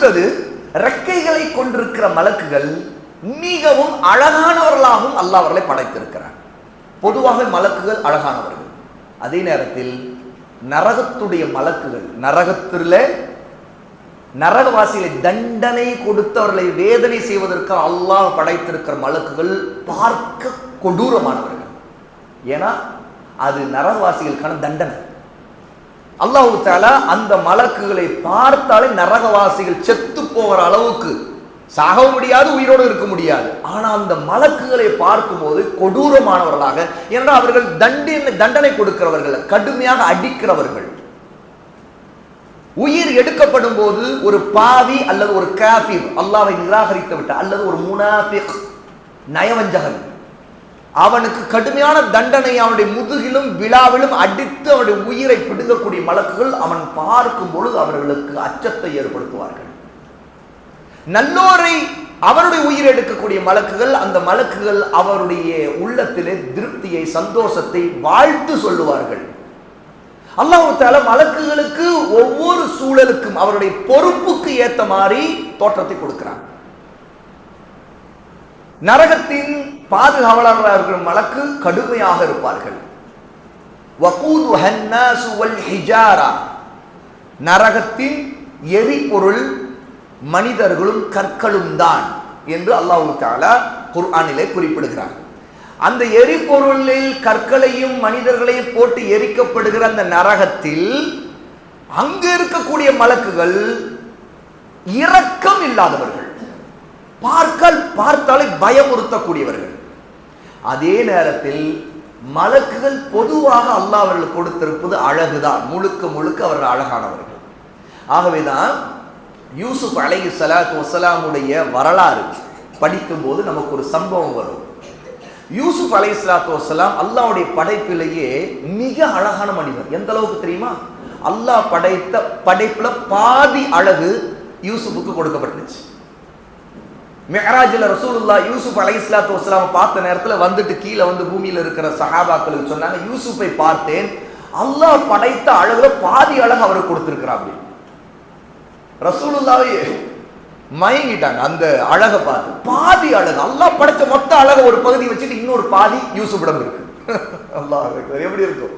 அடுத்தது ரெக்கைகளை கொண்டிருக்கிற மலக்குகள் மிகவும் அழகானவர்களாகவும் அல்லாஹ் அவர்களை படைத்திருக்கிறார். பொதுவாக மலக்குகள் அழகானவர்கள். அதே நேரத்தில் நரகத்துடைய மலக்குகள் நரகத்தில் நரகவாசிகளை தண்டனை கொடுத்தவர்களை வேதனை செய்வதற்கு அல்லாஹ் படைத்திருக்கிற மலக்குகள் பார்க்க கொடூரமானவர்கள். ஏன்னா அது நரகவாசிகளுக்கான தண்டனை. அல்லாஹு தாலா அந்த மலக்குகளை பார்த்தாலே நரகவாசிகள் செத்து போகிற அளவுக்கு சாக முடியாது உயிரோடு இருக்க முடியாது. ஆனா அந்த மலக்குகளை பார்க்கும்போது கொடூரமானவர்களாக ஏன்னா அவர்கள் தண்டனை தண்டனை கொடுக்கிறவர்கள் கடுமையாக அடிக்கிறவர்கள். உயிர் எடுக்கப்படும் போது ஒரு பாவி அல்லது ஒரு காஃபி அல்லாவை நிராகரித்து விட்ட அல்லது ஒரு முனாஃபிக் நயவஞ்சகன். அவனுக்கு கடுமையான தண்டனை அவனுடைய முதுகிலும் விழாவிலும் அடித்து அவனுடைய உயிரை பிடுங்கக்கூடிய மலக்குகள் அவன் பார்க்கும் பொழுது அவர்களுக்கு அச்சத்தை ஏற்படுத்துவார்கள். நல்லோரை அவருடைய உயிர் எடுக்கக்கூடிய மலக்குகள் அந்த மலக்குகள் அவருடைய உள்ளத்திலே திருப்தியை சந்தோஷத்தை வாழ்த்து சொல்லுவார்கள். அல்லாஹால மலக்குகளுக்கு ஒவ்வொரு சூழலுக்கும் அவருடைய பொறுப்புக்கு ஏத்த மாதிரி தோற்றத்தை கொடுக்கிறான். நரகத்தின் பாதுகாவலராக இருக்கிற மலக்கு கடுமையாக இருப்பார்கள். நரகத்தின் எரிபொருள் மனிதர்களும் கற்களும் தான் என்று அல்லாஹு தாலா குர்ஆனிலே குறிப்பிடுகிறார். அந்த எரிபொருளில் கற்களையும் மனிதர்களையும் போட்டு எரிக்கப்படுகிற அந்த நரகத்தில் அங்கு இருக்கக்கூடிய மலக்குகள் இரக்கம் இல்லாதவர்கள். பார்க்கல் பார்த்தாலே பயமுறுத்தக்கூடியவர்கள். அதே நேரத்தில் மலக்குகள் பொதுவாக அல்லாஹ் அவர்கள் கொடுத்திருப்பது அழகுதான். முழுக்க முழுக்க அவர்கள் அழகானவர்கள். ஆகவேதான் யூசுப் அலை சலாத் வசலாமுடைய வரலாறு படிக்கும்போது நமக்கு ஒரு சம்பவம் வரும். யூசுப் அலை சலாத் வசலாம் அல்லாவுடைய படைப்பிலேயே மிக அழகான மனிதர். எந்த அளவுக்கு தெரியுமா? அல்லாஹ் படைத்த படைப்புல பாதி அழகு யூசுஃபுக்கு கொடுக்கப்பட்டுச்சு. மெஹராஜில் ரசூலுல்லா யூசுப் அலை இஸ்லாத்து வஸ்லாம் பார்த்த நேரத்தில் வந்துட்டு கீழே வந்து பூமியில் இருக்கிற சஹாபாக்களுக்கு சொன்னாங்க யூசுஃபை பார்த்தேன். அல்லாஹ் படைத்த அழகுல பாதி அழகு அவருக்கு கொடுத்திருக்கிறார் அப்படி ரசூலுல்லாவே மயங்கிட்டாங்க அந்த அழகை பார்த்து. பாதி அழகு அல்லாஹ் படைச்ச மொத்த அழகை ஒரு பகுதி வச்சுட்டு இன்னொரு பாதி யூசுஃபிடம் இருக்கு. அல்லாஹ் எப்படி இருக்கும்?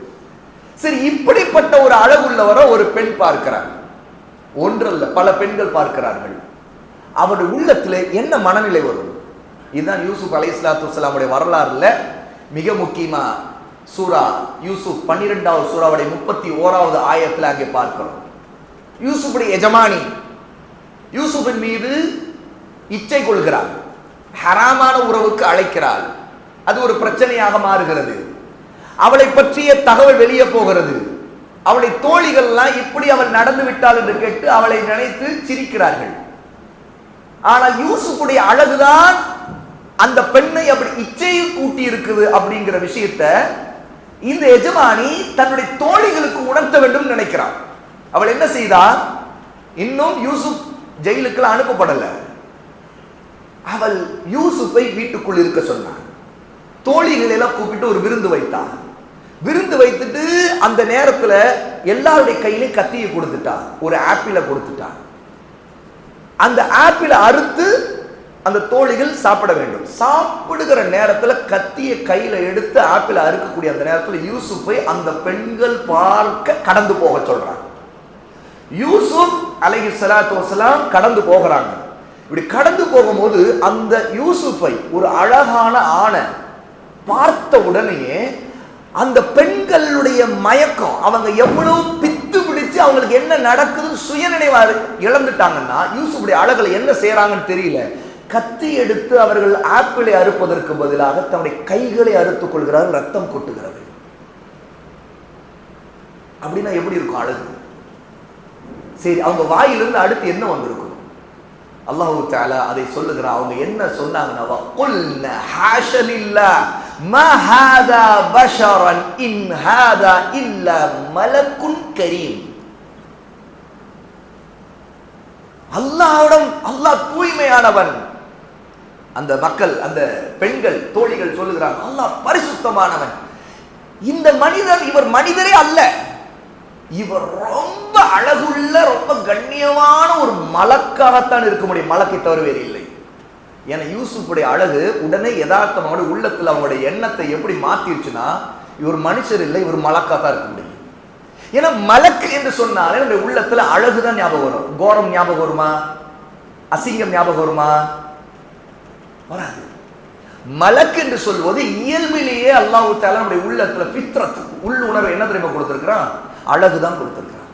சரி இப்படிப்பட்ட ஒரு அழகுள்ளவரை ஒரு பெண் பார்க்கிறார். ஒன்றல்ல பல பெண்கள் பார்க்கிறார்கள். அவருடைய உள்ளத்தில் என்ன மனநிலை வரும்? இதுதான் யூசுப் அலை இஸ்லாத்து வலாமுடைய வரலாறுல மிக முக்கியமா சூரா யூசுப் பன்னிரெண்டாவது சூறாவுடைய முப்பத்தி ஓராவது ஆயத்தில் அங்கே பார்க்கிறோம். யூசுஃபுடைய எஜமானி யூசுஃபின் மீது இச்சை கொள்கிறார். ஹராமான உறவுக்கு அழைக்கிறாள். அது ஒரு பிரச்சனையாக மாறுகிறது. அவளை பற்றிய தகவல் வெளியே போகிறது. அவளை தோழிகள்லாம் இப்படி அவள் நடந்து விட்டாள் என்று கேட்டு அவளை நினைத்து சிரிக்கிறார்கள். ஆனால் யூசுஃபுடைய அழகுதான் அந்த பெண்ணை அப்படி இச்சையை கூட்டி இருக்குது அப்படிங்கிற விஷயத்த இந்த எஜமானி தன்னுடைய தோழிகளுக்கு உணர்த்த வேண்டும் நினைக்கிறான். அவள் என்ன செய்தா? இன்னும் யூசுப் ஜெயிலுக்கெல்லாம் அனுப்பப்படல. அவள் யூசுஃபை வீட்டுக்குள் இருக்க சொன்னான். தோழிகளை எல்லாம் கூப்பிட்டு ஒரு விருந்து வைத்தா விருந்து வைத்துட்டு அந்த நேரத்துல எல்லாருடைய கையிலையும் கத்தியை கொடுத்துட்டா ஒரு ஆப்பிளை கொடுத்துட்டா அந்த ஆப்பிளை அறுத்து அந்த தோழிகள் சாப்பிட வேண்டும். சாப்பிடுகிற நேரத்தில் கத்திய கையில எடுத்து ஆப்பிளை அறுக்கக்கூடிய அந்த நேரத்தில் யூசுஃபை அந்த பெண்கள் பார்க்க கடந்து போக சொல்றாங்க. யூசுப் அலைஹி ஸலாத்து கடந்து போகிறாங்க. இப்படி கடந்து போகும்போது அந்த யூசுஃபை ஒரு அழகான ஆணை பார்த்த உடனேயே அந்த பெண்களுடைய மயக்கம் அவங்க எவ்வளவு பித்து அவங்களுக்கு என்ன நடக்குதுன்னு சுயநினைவாக இழந்துட்டாங்கன்னா யூசுஃபுடைய அழகில் என்ன செய்கிறாங்கன்னு தெரியல. கத்தி எடுத்து அவர்கள் ஆப்பிளை அறுப்பதற்கு பதிலாக தன்னுடைய கைகளை அறுத்துக் கொள்கிறார் ரத்தம் கொட்டுகிறது. அப்படின்னா எப்படி இருக்கும் அழகு? சரி அவங்க வாயிலிருந்து அடுத்து என்ன வந்திருக்கும்? அல்லாஹு தாலா அதை சொல்லுகிறான். அவங்க என்ன சொன்னாங்கன்னா வகுல்ன ஹாஷலில்லா மா ஹாதா பஷரன் இன் ஹாதா இல்ல மலக்குன் கரீம். அல்லாவிடம் அல்லாஹ் தூய்மையானவன். அந்த மக்கள் அந்த பெண்கள் தோழிகள் சொல்லுகிறாங்க அல்லாஹ் பரிசுத்தமானவன். இந்த மனிதன் இவர் மனிதரே அல்ல. இவர் ரொம்ப அழகுள்ள ரொம்ப கண்ணியமான ஒரு மலக்காகத்தான் இருக்க முடியும். மலக்கை தவிர வேறு இல்லை. ஏன்னா யூசுஃபுடைய அழகு உடனே யதார்த்தமாக உள்ளத்தில் அவங்களுடைய எண்ணத்தை எப்படி மாத்திருச்சுன்னா இவர் மனுஷர் இல்லை இவர் மலக்கா தான் இருக்க முடியும். ஏன்னா மலக்கு என்று சொன்னாலே நம்முடைய உள்ளத்துல அழகுதான் ஞாபகம் வரும். கோரம் ஞாபகம் வருமா? அசிங்கம் ஞாபகம் வருமா? வராது. மலக்கு என்று சொல்வது இயல்பிலேயே அல்லாஹு தாலா நம்முடைய உள்ளத்துல பித்ரத் உள் உணர்வு என்ன தெரியுமா கொடுத்திருக்கிறான்? அழகுதான் கொடுத்திருக்கிறான்.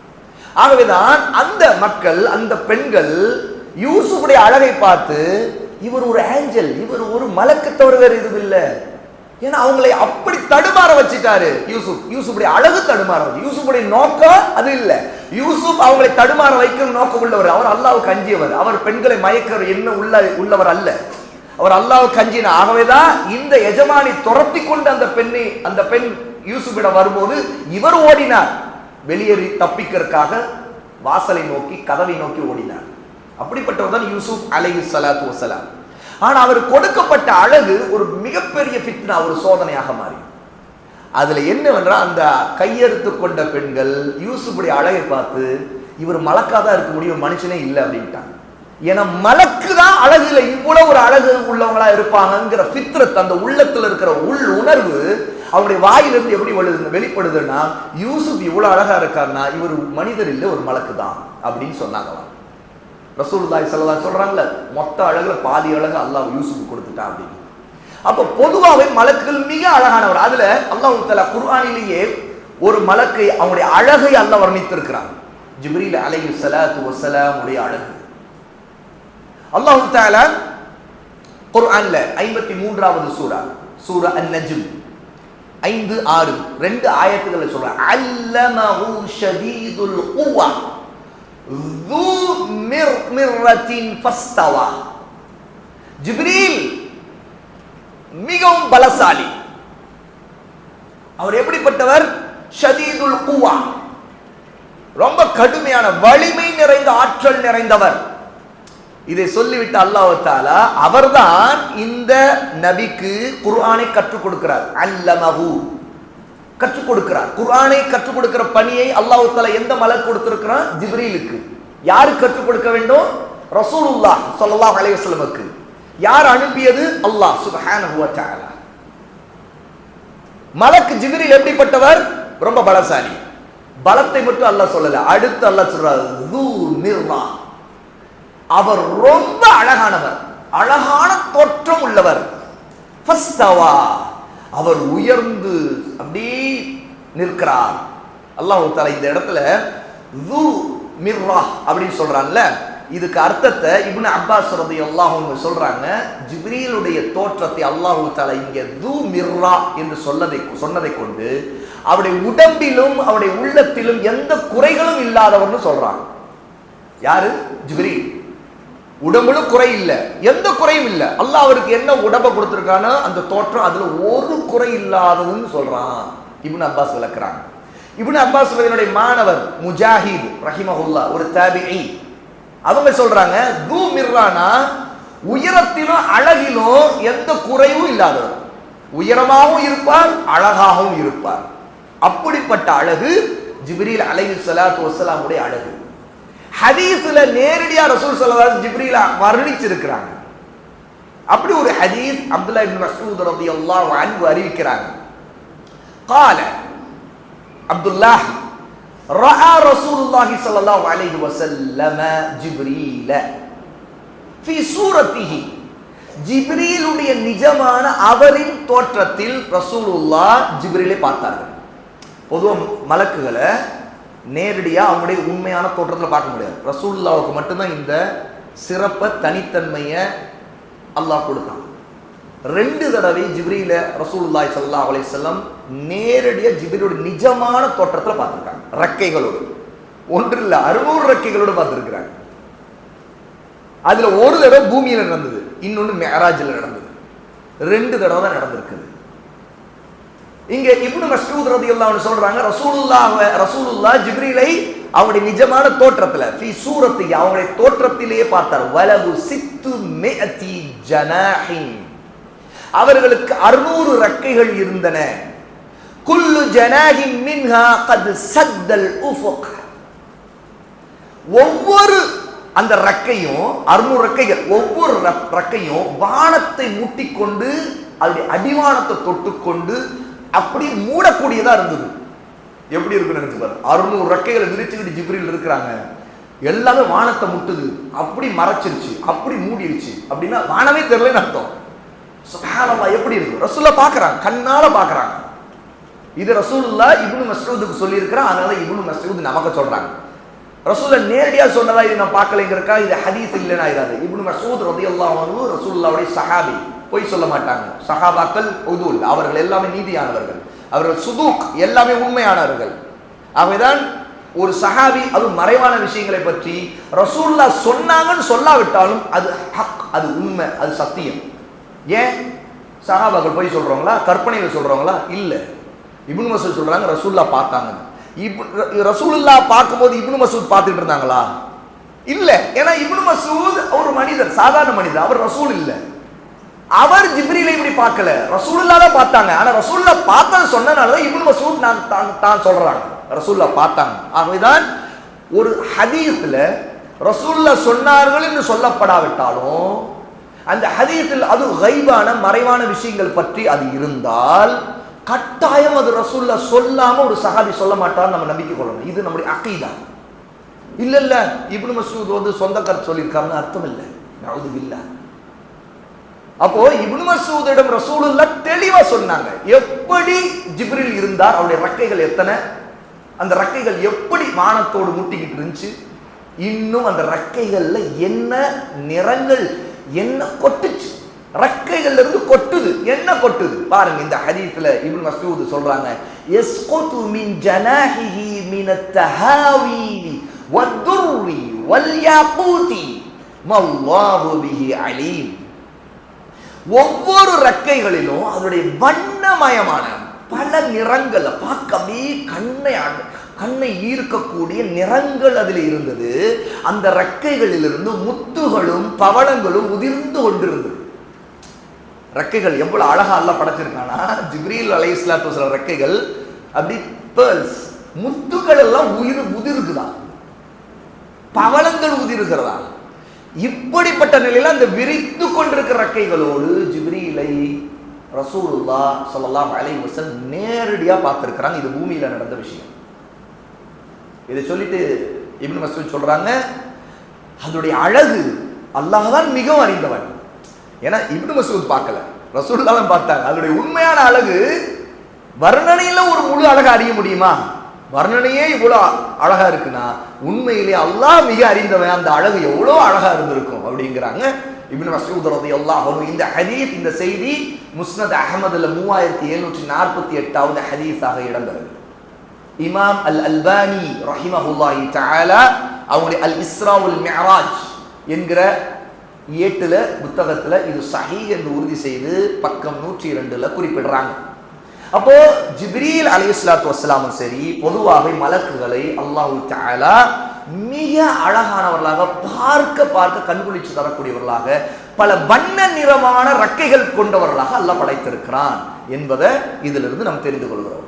ஆகவேதான் அந்த மக்கள் அந்த பெண்கள் யூசுஃபுடைய அழகை பார்த்து இவர் ஒரு ஏஞ்சல் இவர் ஒரு மலக்கு தவிர வேறு எதுவும் இல்லை. ஏன்னா அவங்களை அப்படி தடுமாற வச்சிட்டாரு யூசுப். யூசுப்புடைய அழகு தடுமாற வச்சு நோக்கம் அது இல்லை. யூசுப் அவங்களை தடுமாற வைக்கும் நோக்கம் உள்ளவர். அவர் அல்லாவுக்கு அஞ்சியவர் அவர் பெண்களை மயக்கிற என்ன உள்ள உள்ளவர் அல்ல. அவர் அல்லாவுக்கு அஞ்சின ஆகவேதான் இந்த எஜமானி துரத்தி கொண்டு அந்த பெண்ணை அந்த பெண் யூசுப்பிடம் வரும்போது இவர் ஓடினார். வெளியேறி தப்பிக்கிறதுக்காக வாசலை நோக்கி கதவை நோக்கி ஓடினார். அப்படிப்பட்டவர் தான் யூசுப் அலை சலாத்து வசலாம் ஆனா அவர் கொடுக்கப்பட்ட அழகு ஒரு மிகப்பெரிய ஃபித்னா ஒரு சோதனையாக மாறி அதுல என்னவென்றால் அந்த கையெடுத்து கொண்ட பெண்கள் யூசுப்புடைய அழகை பார்த்து இவர் மலக்காதான் இருக்க முடியும் மனுஷனே இல்லை அப்படின்ட்டாங்க. ஏன்னா மலக்கு தான் அழகுல இவ்வளவு ஒரு அழகு உள்ளவங்களா இருப்பாங்கங்கிற ஃபித்ரத் அந்த உள்ளத்துல இருக்கிற உள் உணர்வு அவருடைய வாயிலிருந்து எப்படி வெளி- வெளிப்படுதுன்னா யூசுப் இவ்வளவு அழகா இருக்காருன்னா இவர் மனிதர் இல்லை ஒரு மலக்கு தான் அப்படின்னு சொன்னாங்களாம் ரசூலுல்லாய் சல்லா சொல்றாங்கல்ல மொத்த அழகுல பாதி அழகு அல்லாஹ் யூசுஃப் கொடுத்துட்டா அப்படின்னு. அப்போ பொதுவாகவே மலக்குகள் மிக அழகானவர். அதுல அல்லாஹ் தலா குர்ஆனிலேயே ஒரு மலக்கை அவனுடைய அழகை அல்ல வர்ணித்திருக்கிறான். ஜிப்ரீல் அலை சலாத்து வசலாம் உடைய அழகு. அல்லாஹு தாலா குர்ஆன்ல ஐம்பத்தி மூன்றாவது சூரா சூரா அன் நஜிம் ஐந்து ஆறு ரெண்டு ஆயத்துக்களை சொல்கிறேன் அல்லமஹு ஷதீதுல் குவா ஜிப்ரீல் மிகவும் பலசாலி அவர் எப்படிப்பட்டவர் ஷதீதுல் குவா ரொம்ப கடுமையான வலிமை நிறைந்த ஆற்றல் நிறைந்தவர் இதை சொல்லிவிட்டு அல்லாஹால அவர்தான் இந்த நபிக்கு குர்ஆனை கற்றுக் கொடுக்கிறார் அல்லமஹூ கற்றுக் கொடுக்கிறார் குரானை கற்றுக் கொடுக்கிற பணியை அல்லாஹ் தாலா எந்த மலர் கொடுத்திருக்கிறான்? ஜிப்ரீலுக்கு. யாரு கற்றுக் கொடுக்க வேண்டும்? ரசூலுல்லா ஸல்லல்லாஹு அலைவசலமுக்கு யார் அனுப்பியது? அல்லாஹ் சுபஹான மலக்கு ஜிப்ரீல் எப்படிப்பட்டவர்? ரொம்ப பலசாலி. பலத்தை மட்டும் அல்லாஹ் சொல்லல. அடுத்து அல்லாஹ் சொல்றார் அவர் ரொம்ப அழகானவர். அழகான தோற்றம் உள்ளவர். ஃபஸ்தவா. அவர் உயர்ந்து அப்படியே நிற்கிறார். அல்லாஹ் தஆலா இந்த இடத்துல து மிர்ரா அப்படின்னு சொல்றான்ல. இதுக்கு அர்த்தத்தை இப்னு அப்பாஸ் ரலியல்லாஹு அன்ஹு சொல்றாங்க. ஜிப்ரீலுடைய தோற்றத்தை அல்லாஹு தஆலா இங்கே து மிர்ரா என்று சொல்லதை சொன்னதை கொண்டு அவருடைய உடம்பிலும் அவருடைய உள்ளத்திலும் எந்த குறைகளும் இல்லாதவர்னு சொல்றாங்க. யாரு? ஜிப்ரீல். உடம்புல குறை இல்லை. எந்த குறையும் இல்லை. அல்லாஹ் அவருக்கு என்ன உடம்பை கொடுத்துருக்கானோ அந்த தோற்றம் அதில் ஒரு குறை இல்லாததுன்னு சொல்கிறான் இப்னு அப்பாஸ் விளக்குறாங்க. இப்னு அப்பாஸ் ரலியல்லாஹு மாணவர் முஜாஹித் ரஹிமஹுல்லா ஒரு தாபிஈ அவங்க சொல்கிறாங்க தூ மிர்ரானா உயரத்திலும் அழகிலும் எந்த குறையும் இல்லாதவர் உயரமாகவும் இருப்பார் அழகாகவும் இருப்பார் அப்படிப்பட்ட அழகு ஜிப்ரீல் அலைஹி சலாத்து வஸலாமுடைய அழகு. ஹதீஸ்ல நேரடியா ரசூல் ஸல்லல்லாஹு அலைஹி ஜிப்ரீல வர்ணிச்சிருக்கிறாங்க அப்படி ஒரு ஹதீஸ் அப்துல்லா இப்னு மஸ்ஊத் ரலியல்லாஹு அன்ஹு அறிவிக்கிறாங்க قال عبد الله راى رسول الله صلى الله عليه وسلم جبريل في صورته ஜிப்ரீலுடைய நிஜமான அவரின் தோற்றத்தில் ரசூலுல்லா ஜிப்ரீலை பார்த்தார்கள் பொதுவாக மலக்குகளை நேரடியா அவங்களுடைய உண்மையான தோற்றத்தில் பார்க்க முடியாது. ரசூல்லாவுக்கு மட்டும்தான் இந்த சிறப்பை தனித்தன்மையை அல்லாஹ் கொடுத்தான். ரெண்டு தடவை ஜிப்ரியில ரசூல்லா சல்லா அலைஹி செல்லம் நேரடியா ஜிப்ரியோட நிஜமான தோற்றத்தில் பார்த்துருக்காங்க. ரக்கைகளோடு. ஒன்று இல்லை அறுநூறு ரக்கைகளோடு பார்த்திருக்கிறாங்க. அதுல ஒரு தடவை பூமியில நடந்தது. இன்னொன்னு மேராஜில் நடந்தது. ரெண்டு தடவை தான் நடந்திருக்குது இங்க இப்னு மஸ்ரூத் ரதி அல்லாஹ்னு சொல்றாங்க ரசூலுல்லாஹ் ரசூலுல்லா ஜிப்ரீலை அவருடைய நிஜமான தோற்றத்துல ஃபி சூரத்தி அவங்களுடைய தோற்றத்திலேயே பார்த்தார் வலகு சித்து மிஅதி ஜனாஹின் அவர்களுக்கு அறுநூறு ரக்கைகள் இருந்தன. குல்லு ஜனாஹின் மின்ஹா கத் சத்தல் உஃபுக். ஒவ்வொரு அந்த ரக்கையும் அறுநூறு ரக்கைகள் ஒவ்வொரு ரக்கையும் வானத்தை முட்டிக்கொண்டு அதனுடைய அடிவானத்தை தொட்டுக்கொண்டு அப்படி மூடக்கூடியதா இருந்தது. எப்படி இருக்குன்னு நினைச்சு பாரு. அறுநூறு ரெக்கைகளை விரிச்சுக்கிட்டு ஜிப்ரில் இருக்கிறாங்க. எல்லாமே வானத்தை முட்டுது. அப்படி மறைச்சிருச்சு. அப்படி மூடிடுச்சு அப்படின்னா வானமே தெரியலன்னு அர்த்தம். சுப்ஹானல்லாஹ் எப்படி இருக்கு? ரசூல்லா பார்க்கறாங்க. கண்ணால பார்க்கறாங்க. இது ரசூல்லா இப்னு மசூதுக்கு சொல்லியிருக்கிறான். அதனால இப்னு மசூத் நமக்கு சொல்றாங்க. ரசூல்லா நேரடியா சொன்னதா இது நான் பார்க்கலைங்கிறக்கா இது ஹதீஸ் இல்லைன்னா இராது இப்னு மசூத் ரதி அல்லாஹ் ரசூல்லாவுடைய சஹாபி. பொய் சொல்ல மாட்டாங்க. சஹாபாக்கள் உதுல் அவர்கள் எல்லாமே நீதியானவர்கள். அவர்கள் சுதூக் எல்லாமே உண்மையானவர்கள். அவைதான் ஒரு சஹாபி அது மறைவான விஷயங்களை பற்றி ரசூல்லா சொன்னாங்கன்னு சொல்லாவிட்டாலும் அது ஹக் அது உண்மை அது சத்தியம். ஏன்? சஹாபாக்கள் போய் சொல்கிறவங்களா கற்பனையில் சொல்றவங்களா? இல்லை. இப்னு மசூத் சொல்றாங்க ரசூல்லா பார்த்தாங்க. இப்னு ரசூலுல்லா பார்க்கும்போது இப்னு மசூத் பார்த்துட்டு இருந்தாங்களா? இல்லை. ஏன்னா இப்னு மசூத் ஒரு மனிதர் சாதாரண மனிதர். அவர் ரசூல் இல்லை. அவர் ஜிப்ரீலை இப்படி பார்க்கல. ரசூலுல்லா தான் பார்த்தாங்க. ஆனா ரசூல்லா பார்த்தது சொன்னனால தான் இப்னு மசூத் நான் தான் தான் சொல்றாங்க. ரசூல்லா பார்த்தாங்க. ஆகவேதான் ஒரு ஹதீஸ்ல ரசூல்லா சொன்னார்கள் என்று சொல்லப்படாவிட்டாலும் அந்த ஹதீத்தில் அது கைபான மறைவான விஷயங்கள் பற்றி அது இருந்தால் கட்டாயம் அது ரசூல்லா சொல்லாம ஒரு சஹாபி சொல்ல மாட்டார் நம்ம நம்பிக்கை கொள்ளணும். இது நம்முடைய அகைதா. இல்ல இல்ல இப்னு மசூத் வந்து சொந்த கருத்து சொல்லியிருக்காருன்னு அர்த்தம் இல்லை. நான் இல்லை அப்போ இப்னு மசூதிடம் ரசூலுல்லா தெளிவா சொன்னாங்க. எப்படி ஜிப்ரில் இருந்தார் அவருடைய ரக்கைகள் எத்தனை? அந்த ரக்கைகள் எப்படி வானத்தோடு முட்டிக்கிட்டு இருந்துச்சு? இன்னும் அந்த ரக்கைகள்ல என்ன நிறங்கள் என்ன கொட்டுச்சு? ரக்கைகள்ல இருந்து கொட்டுது என்ன கொட்டுது? பாருங்க இந்த ஹரீஃப்ல இப்னு மஸ்ஊத் சொல்றாங்க யஸ்குது மின் ஜனாஹிஹி மின அத்தஹாவீலி வத்துர்ரி வல்யாபூதி மல்லாஹு பிஹி அலீம். ஒவ்வொரு ரெக்கைகளிலும் அதனுடைய வண்ணமயமான பல நிறங்களை பார்க்க அப்படியே கண்ணை கண்ணை ஈர்க்கக்கூடிய நிறங்கள் அதில் இருந்தது. அந்த இருந்து முத்துகளும் பவளங்களும் உதிர்ந்து கொண்டிருந்தது. ரெக்கைகள் எவ்வளவு அழகா அல்ல படைச்சிருக்கானா? ஜிப்ரீல் அலை இஸ்லாத்து சில ரெக்கைகள் அப்படி பேர்ல்ஸ் முத்துகள் எல்லாம் உயிர் உதிர்குதா பவளங்கள் உதிருகிறதா? இப்படிப்பட்ட நிலையில அந்த விரித்து கொண்டிருக்கிற ரக்கைகளோடு ஜிப்ரீலை ரசூலுல்லா சொல்லலாம் அலை வஸல்லம் நேரடியாக பார்த்திருக்கிறாங்க. இது பூமியில் நடந்த விஷயம். இதை சொல்லிட்டு இப்னு மசூத் சொல்றாங்க அதனுடைய அழகு அல்லாஹ் தான் மிகவும் அறிந்தவன். ஏன்னா இப்னு மசூத் பார்க்கல. ரசூலுல்லாஹ் தான் பார்த்தாங்க. அதனுடைய உண்மையான அழகு வர்ணனையில ஒரு முழு அழகை அறிய முடியுமா? வர்ணனையே இவ்வளோ அழகா இருக்குன்னா உண்மையிலே அல்லாஹ் மிக அறிந்தவன். அந்த அழகு எவ்வளோ அழகா இருந்திருக்கும் அப்படிங்கிறாங்க. இப்னு மசூத் ரதி அன்ஹு இந்த ஹதீஸ் இந்த செய்தி முஸ்னத் அகமதுல மூவாயிரத்தி எழுநூற்றி நாற்பத்தி எட்டாவது ஹதீஸாக இடம்பெறுது. இமாம் அல் அல்பானி ரஹிமஹுல்லாஹி தாலா அவங்களுடைய அல் இஸ்ரா உல் மெஹராஜ் என்கிற ஏட்டுல புத்தகத்துல இது சஹி என்று உறுதி செய்து பக்கம் நூற்றி இரண்டுல குறிப்பிடுறாங்க. அப்போ ஜிப்ரீல் அலைஹிஸ்ஸலாத்து வஸ்லாமும் சரி பொதுவாக மலக்குகளை அல்லாஹு தாலா மிக அழகானவர்களாக பார்க்க பார்க்க கண்குளிச்சு தரக்கூடியவர்களாக பல வண்ண நிறமான ரக்கைகள் கொண்டவர்களாக அல்லாஹ் படைத்திருக்கிறான் என்பதை இதிலிருந்து நாம் தெரிந்து கொள்கிறோம்.